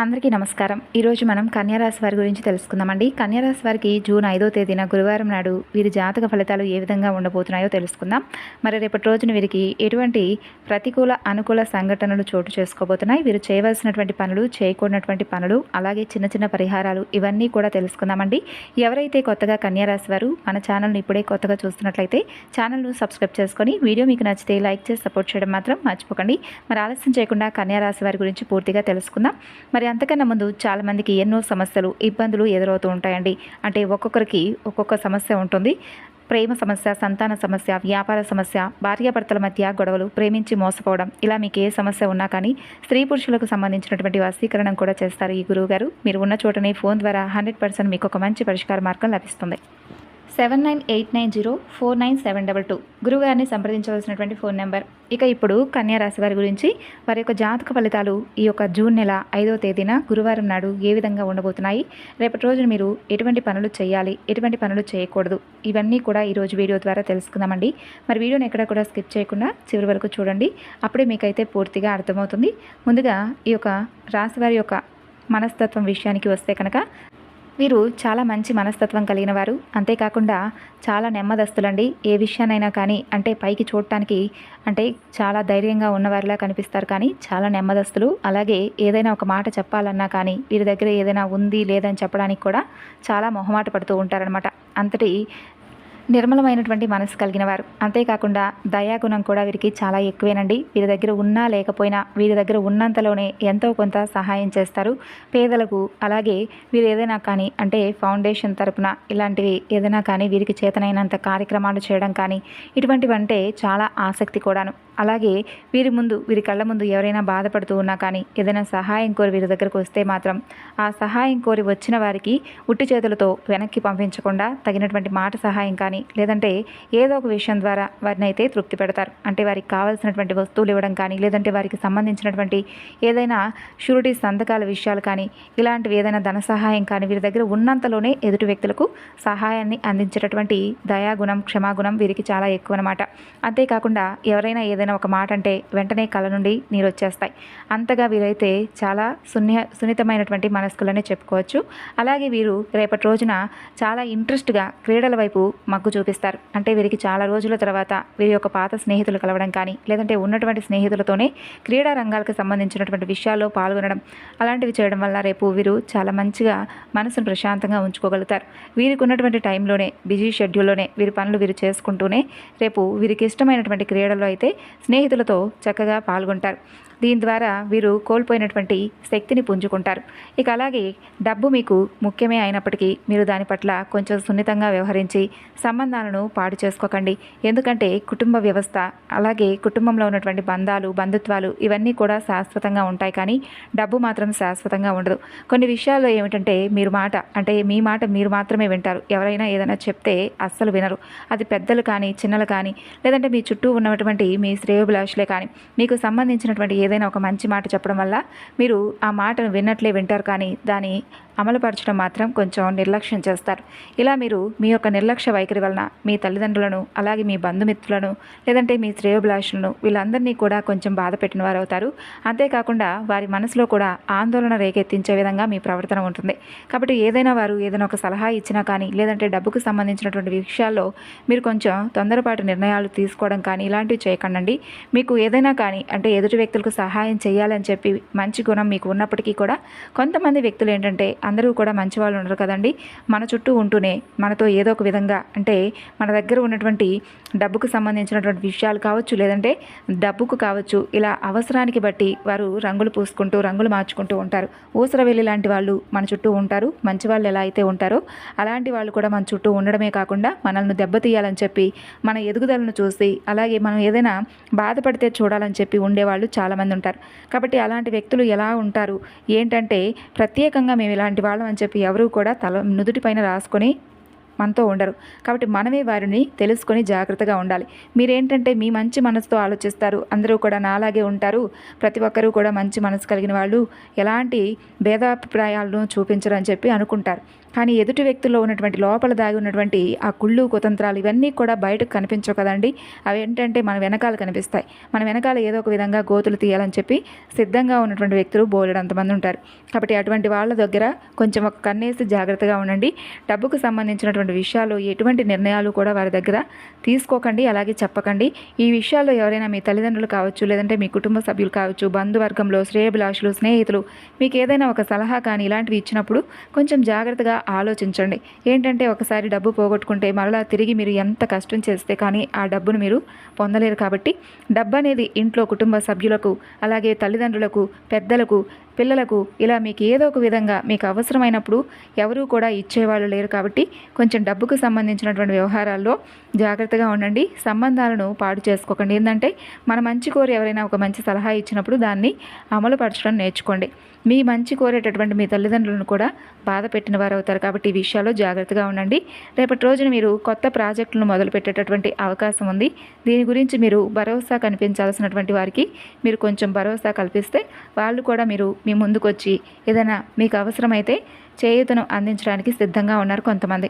అందరికీ నమస్కారం. ఈరోజు మనం కన్యారాశి వారి గురించి తెలుసుకుందామండి. కన్యారాశి వారికి జూన్ ఐదో తేదీన గురువారం నాడు వీరి జాతక ఫలితాలు ఏ విధంగా ఉండబోతున్నాయో తెలుసుకుందాం. మరి రేపటి రోజున వీరికి ఎటువంటి ప్రతికూల అనుకూల సంఘటనలు చోటు చేసుకోబోతున్నాయి? వీరు చేయవలసినటువంటి పనులు చేయకూడనటువంటి పనులు అలాగే చిన్న చిన్న పరిహారాలు ఇవన్నీ కూడా తెలుసుకుందామండి. ఎవరైతే కొత్తగా కన్యారాశి వారు మన ఛానల్ని ఇప్పుడే కొత్తగా చూస్తున్నట్లయితే ఛానల్ను సబ్స్క్రైబ్ చేసుకొని వీడియో మీకు నచ్చితే లైక్ చేసి సపోర్ట్ చేయడం మాత్రం మర్చిపోకండి. మరి ఆలస్యం చేయకుండా కన్యారాశి వారి గురించి పూర్తిగా తెలుసుకుందాం. మరి మరి అంతకన్నా ముందు చాలామందికి ఎన్నో సమస్యలు ఇబ్బందులు ఎదురవుతూ ఉంటాయండి. అంటే ఒక్కొక్కరికి ఒక్కొక్క సమస్య ఉంటుంది. ప్రేమ సమస్య సంతాన సమస్య వ్యాపార సమస్య భార్యాభర్తల మధ్య గొడవలు ప్రేమించి మోసపోవడం ఇలా మీకు ఏ సమస్య ఉన్నా కానీ స్త్రీ పురుషులకు సంబంధించినటువంటి వసీకరణం కూడా చేస్తారు ఈ గురువు గారు మీరు ఉన్న చోటనే ఫోన్ ద్వారా హండ్రెడ్ పర్సెంట్ మీకు ఒక మంచి పరిష్కార మార్గం లభిస్తుంది. Seven nine eight nine zero four nine seven double two గురువుగారిని సంప్రదించవలసినటువంటి ఫోన్ నెంబర్. ఇక ఇప్పుడు కన్యా రాశి వారి గురించి వారి యొక్క జాతక ఫలితాలు ఈ యొక్క జూన్ నెల ఐదవ తేదీన గురువారం నాడు ఏ విధంగా ఉండబోతున్నాయి రేపటి రోజున మీరు ఎటువంటి పనులు చేయాలి ఎటువంటి పనులు చేయకూడదు ఇవన్నీ కూడా ఈరోజు వీడియో ద్వారా తెలుసుకుందామండి. మరి వీడియోని ఎక్కడ కూడా స్కిప్ చేయకుండా చివరి వరకు చూడండి. అప్పుడే మీకైతే పూర్తిగా అర్థమవుతుంది. ముందుగా ఈ యొక్క రాశి వారి యొక్క మనస్తత్వం విషయానికి వస్తే కనుక వీరు చాలా మంచి మనస్తత్వం కలిగిన వారు అంతేకాకుండా చాలా నెమ్మదస్తులండి. ఏ విషయానైనా కానీ అంటే పైకి చూడటానికి అంటే చాలా ధైర్యంగా ఉన్నవారిలా కనిపిస్తారు. కానీ చాలా నెమ్మదస్తులు. అలాగే ఏదైనా ఒక మాట చెప్పాలన్నా కానీ వీరి దగ్గర ఏదైనా ఉంది లేదని చెప్పడానికి కూడా చాలా మొహమాట పడుతూ ఉంటారనమాట అంతటి నిర్మలమైనటువంటి మనసు కలిగిన వారు అంతేకాకుండా దయాగుణం కూడా వీరికి చాలా ఎక్కువేనండి. వీరి దగ్గర ఉన్నా లేకపోయినా వీరి దగ్గర ఉన్నంతలోనే ఎంతో కొంత సహాయం చేస్తారు. పేదలకు అలాగే వీరు ఏదైనా కానీ అంటే ఫౌండేషన్ తరపున ఇలాంటివి ఏదైనా కానీ వీరికి చేతనైనంత కార్యక్రమాలు చేయడం కానీ ఇటువంటివంటే చాలా ఆసక్తి కూడాను. అలాగే వీరి ముందు వీరి కళ్ళ ముందు ఎవరైనా బాధపడుతూ ఉన్నా కానీ ఏదైనా సహాయం కోరి వీరి దగ్గరకు వస్తే మాత్రం ఆ సహాయం కోరి వచ్చిన వారికి ఉట్టి చేతులతో వెనక్కి పంపించకుండా తగినటువంటి మాట సహాయం కానీ లేదంటే ఏదో ఒక విషయం ద్వారా వారిని అయితే తృప్తి పెడతారు. అంటే వారికి కావాల్సినటువంటి వస్తువులు ఇవ్వడం కానీ లేదంటే వారికి సంబంధించినటువంటి ఏదైనా షూరిటీ సంతకాల విషయాలు కానీ ఇలాంటివి ఏదైనా ధన సహాయం కానీ వీరి దగ్గర ఉన్నంతలోనే ఎదుటి వ్యక్తులకు సహాయాన్ని అందించేటటువంటి దయాగుణం క్షమాగుణం వీరికి చాలా ఎక్కువ అనమాట అంతేకాకుండా ఎవరైనా ఏదైనా ఒక మాట అంటే వెంటనే కళ్ళ నుండి నీరు వచ్చేస్తాయి. అంతగా వీరైతే చాలా సున్య సున్నితమైనటువంటి మనస్కులనే చెప్పుకోవచ్చు. అలాగే వీరు రేపటి రోజున చాలా ఇంట్రెస్ట్గా క్రీడల వైపు మగ్గు చూపిస్తారు. అంటే వీరికి చాలా రోజుల తర్వాత వీరి యొక్క పాత స్నేహితులు కలవడం కానీ లేదంటే ఉన్నటువంటి స్నేహితులతోనే క్రీడా రంగాలకు సంబంధించినటువంటి విషయాల్లో పాల్గొనడం అలాంటివి చేయడం వల్ల రేపు వీరు చాలా మంచిగా మనసును ప్రశాంతంగా ఉంచుకోగలుగుతారు. వీరికి ఉన్నటువంటి టైంలోనే బిజీ షెడ్యూల్లోనే వీరి పనులు వీరు చేసుకుంటూనే రేపు వీరికి ఇష్టమైనటువంటి క్రీడల్లో అయితే స్నేహితులతో చక్కగా పాల్గొంటారు. దీని ద్వారా వీరు కోల్పోయినటువంటి శక్తిని పుంజుకుంటారు. ఇక అలాగే డబ్బు మీకు ముఖ్యమే అయినప్పటికీ మీరు దాని పట్ల కొంచెం సున్నితంగా వ్యవహరించి సంబంధాలను పాడు చేసుకోకండి. ఎందుకంటే కుటుంబ వ్యవస్థ అలాగే కుటుంబంలో ఉన్నటువంటి బంధాలు బంధుత్వాలు ఇవన్నీ కూడా శాశ్వతంగా ఉంటాయి కానీ డబ్బు మాత్రం శాశ్వతంగా ఉండదు. కొన్ని విషయాల్లో ఏమిటంటే మీరు మాట అంటే మీ మాట మీరు మాత్రమే వింటారు. ఎవరైనా ఏదైనా చెప్తే అస్సలు వినరు. అది పెద్దలు కానీ చిన్నలు కానీ లేదంటే మీ చుట్టూ ఉన్నటువంటి మీ శ్రేయోభిలాషులే కానీ మీకు సంబంధించినటువంటి ఏదైనా ఒక మంచి మాట చెప్పడం వల్ల మీరు ఆ మాటను విన్నట్లే వింటారు కానీ దాని అమలుపరచడం మాత్రం కొంచెం నిర్లక్ష్యం చేస్తారు. ఇలా మీరు మీ యొక్క నిర్లక్ష్య వైఖరి వలన మీ తల్లిదండ్రులను అలాగే మీ బంధుమిత్రులను లేదంటే మీ శ్రేయోభిలాషులను వీళ్ళందరినీ కూడా కొంచెం బాధ పెట్టిన వారు అవుతారు అంతేకాకుండా వారి మనసులో కూడా ఆందోళన రేకెత్తించే విధంగా మీ ప్రవర్తన ఉంటుంది. కాబట్టి ఏదైనా వారు ఏదైనా ఒక సలహా ఇచ్చినా కానీ లేదంటే డబ్బుకు సంబంధించినటువంటి విషయాల్లో మీరు కొంచెం తొందరపాటు నిర్ణయాలు తీసుకోవడం కానీ ఇలాంటివి చేయకండి మీకు ఏదైనా కానీ అంటే ఎదుటి వ్యక్తులకు సహాయం చేయాలని చెప్పి మంచి గుణం మీకు ఉన్నప్పటికీ కూడా కొంతమంది వ్యక్తులు ఏంటంటే అందరూ కూడా మంచి వాళ్ళు ఉండరు కదండి. మన చుట్టూ ఉంటూనే మనతో ఏదో ఒక విధంగా అంటే అంటే మన దగ్గర ఉన్నటువంటి డబ్బుకు సంబంధించినటువంటి విషయాలు కావచ్చు లేదంటే డబ్బుకు కావచ్చు ఇలా అవసరానికి బట్టి వారు రంగులు పూసుకుంటూ రంగులు మార్చుకుంటూ ఉంటారు. ఊసరవెల్లి లాంటి వాళ్ళు మన చుట్టూ ఉంటారు. మంచి వాళ్ళు ఎలా అయితే ఉంటారో అలాంటి వాళ్ళు కూడా మన చుట్టూ ఉండడమే కాకుండా మనల్ని దెబ్బతీయాలని చెప్పి మన ఎదుగుదలను చూసి అలాగే మనం ఏదైనా బాధపడితే చూడాలని చెప్పి ఉండేవాళ్ళు చాలామంది ఉంటారు. కాబట్టి అలాంటి వ్యక్తులు ఎలా ఉంటారు? ఏంటంటే ప్రత్యేకంగా మేము ఇలాంటి వాళ్ళం అని చెప్పి ఎవరూ కూడా తల నుదుటిపైన రాసుకొని మనతో ఉండరు. కాబట్టి మనమే వారిని తెలుసుకొని జాగ్రత్తగా ఉండాలి. మీరేంటంటే మీ మంచి మనసుతో ఆలోచిస్తారు. అందరూ కూడా నాలాగే ఉంటారు. ప్రతి ఒక్కరూ కూడా మంచి మనసు కలిగిన వాళ్ళు ఎలాంటి భేదాభిప్రాయాలను చూపించరు అని చెప్పి అనుకుంటారు. కానీ ఎదుటి వ్యక్తుల్లో ఉన్నటువంటి లోపల దాగి ఉన్నటువంటి ఆ కుళ్ళు కుతంత్రాలు ఇవన్నీ కూడా బయటకు కనిపించవు కదండి. అవి ఏంటంటే మన వెనకాల కనిపిస్తాయి. మన వెనకాల ఏదో ఒక విధంగా గోతులు తీయాలని చెప్పి సిద్ధంగా ఉన్నటువంటి వ్యక్తులు బోలెడంతమంది ఉంటారు. కాబట్టి అటువంటి వాళ్ళ దగ్గర కొంచెం ఒక కన్నేసి జాగ్రత్తగా ఉండండి. డబ్బుకు సంబంధించినటువంటి విషయాలు ఎటువంటి నిర్ణయాలు కూడా వారి దగ్గర తీసుకోకండి అలాగే చెప్పకండి. ఈ విషయాల్లో ఎవరైనా మీ తల్లిదండ్రులు కావచ్చు లేదంటే మీ కుటుంబ సభ్యులు కావచ్చు బంధువర్గంలో శ్రేయభిలాషులు స్నేహితులు మీకు ఏదైనా ఒక సలహా కానీ ఇలాంటివి ఇచ్చినప్పుడు కొంచెం జాగ్రత్తగా ఆలోచించండి. ఏంటంటే ఒకసారి డబ్బు పోగొట్టుకుంటే మరలా తిరిగి మీరు ఎంత కష్టం చేస్తే కానీ ఆ డబ్బును మీరు పొందలేరు కాబట్టి డబ్బు అనేది ఇంట్లో కుటుంబ సభ్యులకు అలాగే తల్లిదండ్రులకు పెద్దలకు పిల్లలకు ఇలా మీకు ఏదో ఒక విధంగా మీకు అవసరమైనప్పుడు ఎవరూ కూడా ఇచ్చేవాళ్ళు లేరు కాబట్టి కొంచెం డబ్బుకు సంబంధించినటువంటి వ్యవహారాల్లో జాగ్రత్తగా ఉండండి. సంబంధాలను పాడు చేసుకోకండి. ఏంటంటే మన మంచి కోరి ఎవరైనా ఒక మంచి సలహా ఇచ్చినప్పుడు దాన్ని అమలుపరచడం నేర్చుకోండి. మీ మంచి కోరేటటువంటి మీ తల్లిదండ్రులను కూడా బాధ పెట్టిన వారు అవుతారు కాబట్టి ఈ విషయాల్లో జాగ్రత్తగా ఉండండి. రేపటి రోజున మీరు కొత్త ప్రాజెక్టులను మొదలుపెట్టేటటువంటి అవకాశం ఉంది. దీని గురించి మీరు భరోసా కనిపించాల్సినటువంటి వారికి మీరు కొంచెం భరోసా కల్పిస్తే వాళ్ళు కూడా మీరు మీ ముందుకు వచ్చి ఏదైనా మీకు అవసరమైతే చేయూతను అందించడానికి సిద్ధంగా ఉన్నారు కొంతమంది.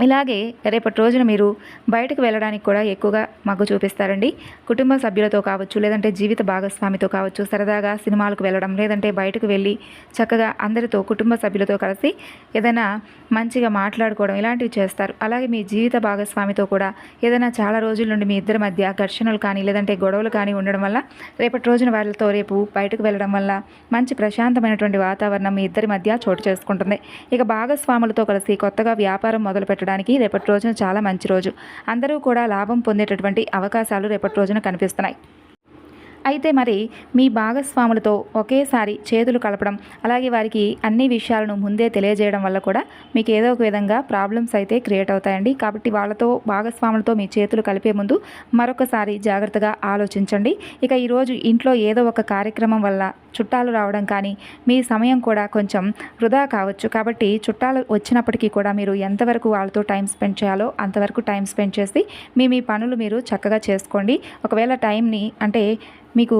ఇలాగే రేపటి రోజున మీరు బయటకు వెళ్ళడానికి కూడా ఎక్కువగా మగ్గు చూపిస్తారండి. కుటుంబ సభ్యులతో కావచ్చు లేదంటే జీవిత భాగస్వామితో కావచ్చు సరదాగా సినిమాలకు వెళ్ళడం లేదంటే బయటకు వెళ్ళి చక్కగా అందరితో కుటుంబ సభ్యులతో కలిసి ఏదైనా మంచిగా మాట్లాడుకోవడం ఇలాంటివి చేస్తారు. అలాగే మీ జీవిత భాగస్వామితో కూడా ఏదైనా చాలా రోజుల నుండి మీ ఇద్దరి మధ్య ఘర్షణలు కానీ లేదంటే గొడవలు కానీ ఉండడం వల్ల రేపటి రోజున వాళ్ళతో రేపు బయటకు వెళ్ళడం వల్ల మంచి ప్రశాంతమైనటువంటి వాతావరణం మీ ఇద్దరి మధ్య చోటు చేసుకుంటుంది. ఇక భాగస్వాములతో కలిసి కొత్తగా వ్యాపారం మొదలు పెట్టడానికి రేపటి రోజున చాలా మంచి రోజు. అందరూ కూడా లాభం పొందేటటువంటి అవకాశాలు రేపటి రోజున కనిపిస్తున్నాయి. అయితే మరి మీ భాగస్వాములతో ఒకేసారి చేతులు కలపడం అలాగే వారికి అన్ని విషయాలను ముందే తెలియజేయడం వల్ల కూడా మీకు ఏదో ఒక విధంగా ప్రాబ్లమ్స్ అయితే క్రియేట్ అవుతాయండి. కాబట్టి వాళ్ళతో భాగస్వాములతో మీ చేతులు కలిపే ముందు మరొకసారి జాగ్రత్తగా ఆలోచించండి. ఇక ఈరోజు ఇంట్లో ఏదో ఒక కార్యక్రమం వల్ల చుట్టాలు రావడం కానీ మీ సమయం కూడా కొంచెం వృధా కావచ్చు. కాబట్టి చుట్టాలు వచ్చినప్పటికీ కూడా మీరు ఎంతవరకు వాళ్ళతో టైం స్పెండ్ చేయాలో అంతవరకు టైం స్పెండ్ చేసి మీ మీ పనులు మీరు చక్కగా చేసుకోండి. ఒకవేళ టైంని అంటే మీకు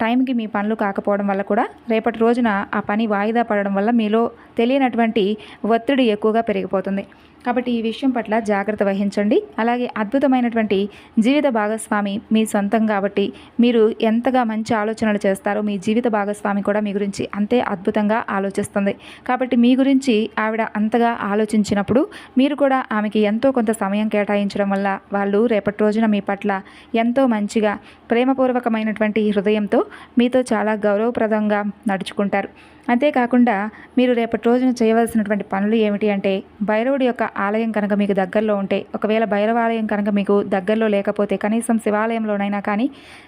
టైంకి మీ పనులు కాకపోవడం వల్ల కూడా రేపటి రోజున ఆ పని వాయిదా పడడం వల్ల మీలో తెలియనటువంటి ఒత్తిడి ఎక్కువగా పెరిగిపోతుంది. కాబట్టి ఈ విషయం పట్ల జాగ్రత్త వహించండి. అలాగే అద్భుతమైనటువంటి జీవిత భాగస్వామి మీ సొంతం కాబట్టి మీరు ఎంతగా మంచి ఆలోచనలు చేస్తారో మీ జీవిత భాగస్వామి కూడా మీ గురించి అంతే అద్భుతంగా ఆలోచిస్తుంది. కాబట్టి మీ గురించి ఆవిడ అంతగా ఆలోచించినప్పుడు మీరు కూడా ఆమెకి ఎంతో కొంత సమయం కేటాయించడం వల్ల వాళ్ళు రేపటి రోజున మీ పట్ల ఎంతో మంచిగా ప్రేమపూర్వకమైనటువంటి హృదయంతో మీతో చాలా గౌరవప్రదంగా నడుచుకుంటారు. అంతేకాకుండా మీరు రేపటి రోజున చేయవలసినటువంటి పనులు ఏమిటి అంటే భైరవుడి యొక్క ఆలయం కనుక మీకు దగ్గరలో ఉంటే ఒకవేళ భైరవాలయం కనుక మీకు దగ్గరలో లేకపోతే కనీసం శివాలయంలోనైనా కానీ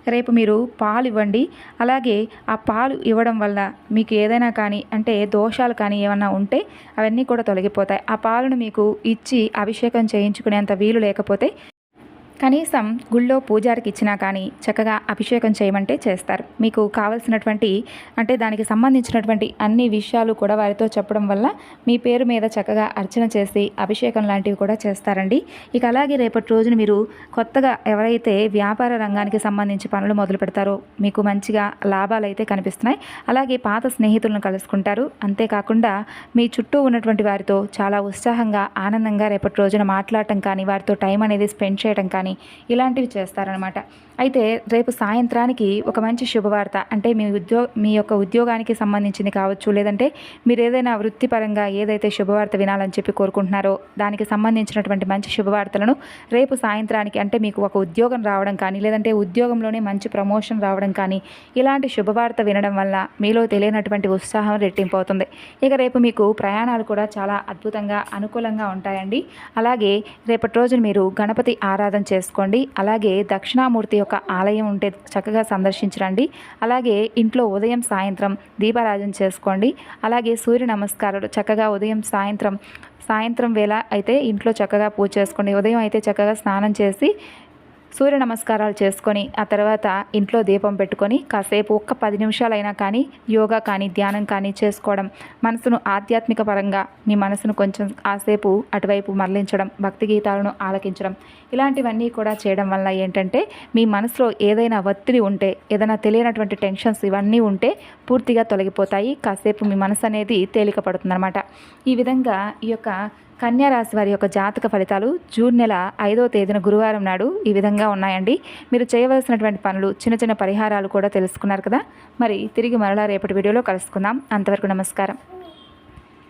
రేపు మీరు పాలు ఇవ్వండి. అలాగే ఆ పాలు ఇవ్వడం వల్ల మీకు ఏదైనా కానీ అంటే దోషాలు కానీ ఏమన్నా ఉంటే అవన్నీ కూడా తొలగిపోతాయి. ఆ పాలను మీకు ఇచ్చి అభిషేకం చేయించుకునేంత వీలు లేకపోతే కనీసం గుళ్ళో పూజారికి ఇచ్చినా కానీ చక్కగా అభిషేకం చేయమంటే చేస్తారు. మీకు కావలసినటువంటి అంటే దానికి సంబంధించినటువంటి అన్ని విషయాలు కూడా వారితో చెప్పడం వల్ల మీ పేరు మీద చక్కగా అర్చన చేసి అభిషేకం లాంటివి కూడా చేస్తారండి. ఇక అలాగే రేపటి రోజున మీరు కొత్తగా ఎవరైతే వ్యాపార రంగానికి సంబంధించి పనులు మొదలు పెడతారో మీకు మంచిగా లాభాలు అయితే కనిపిస్తున్నాయి. అలాగే పాత స్నేహితులను కలుసుకుంటారు. అంతేకాకుండా మీ చుట్టూ ఉన్నటువంటి వారితో చాలా ఉత్సాహంగా ఆనందంగా రేపటి రోజున మాట్లాడటం కానీ వారితో టైం అనేది స్పెండ్ చేయడం కానీ ఇలాంటివి చేస్తారనమాట అయితే రేపు సాయంత్రానికి ఒక మంచి శుభవార్త అంటే మీ ఉద్యో మీ యొక్క ఉద్యోగానికి సంబంధించింది కావచ్చు లేదంటే మీరు ఏదైనా వృత్తిపరంగా ఏదైతే శుభవార్త వినాలని చెప్పి కోరుకుంటున్నారో దానికి సంబంధించినటువంటి మంచి శుభవార్తలను రేపు సాయంత్రానికి అంటే మీకు ఒక ఉద్యోగం రావడం కానీ లేదంటే ఉద్యోగంలోనే మంచి ప్రమోషన్ రావడం కానీ ఇలాంటి శుభవార్త వినడం వల్ల మీలో తెలియనటువంటి ఉత్సాహం రెట్టింపు అవుతుంది ఇక రేపు మీకు ప్రయాణాలు కూడా చాలా అద్భుతంగా అనుకూలంగా ఉంటాయండి. అలాగే రేపటి రోజున మీరు గణపతి ఆరాధన చేసుకోండి. అలాగే దక్షిణామూర్తి యొక్క ఆలయం ఉంటే చక్కగా సందర్శించరండి. అలాగే ఇంట్లో ఉదయం సాయంత్రం దీపారాధన చేసుకోండి. అలాగే సూర్య నమస్కారాలు చక్కగా ఉదయం సాయంత్రం సాయంత్రం వేళ అయితే ఇంట్లో చక్కగా పూజ చేసుకోండి. ఉదయం అయితే చక్కగా స్నానం చేసి సూర్య నమస్కారాలు చేసుకొని ఆ తర్వాత ఇంట్లో దీపం పెట్టుకొని కాసేపు ఒక్క పది నిమిషాలైనా కానీ యోగా కానీ ధ్యానం కానీ చేసుకోవడం మనసును ఆధ్యాత్మిక పరంగా మీ మనసును కొంచెం కాసేపు అటువైపు మరలించడం భక్తి గీతాలను ఆలకించడం ఇలాంటివన్నీ కూడా చేయడం వల్ల ఏంటంటే మీ మనసులో ఏదైనా ఒత్తిడి ఉంటే ఏదైనా తెలియనటువంటి టెన్షన్స్ ఇవన్నీ ఉంటే పూర్తిగా తొలగిపోతాయి. కాసేపు మీ మనసు అనేది తేలిక పడుతుందన్నమాట ఈ విధంగా ఈ యొక్క కన్యా రాశి వారి యొక్క జాతక ఫలితాలు జూన్ నెల ఐదో తేదీన గురువారం నాడు ఈ విధంగా ఉన్నాయండి. మీరు చేయవలసినటువంటి పనులు చిన్న చిన్న పరిహారాలు కూడా తెలుసుకున్నారు కదా. మరి తిరిగి మరలా రేపటి వీడియోలో కలుసుకుందాం. అంతవరకు నమస్కారం.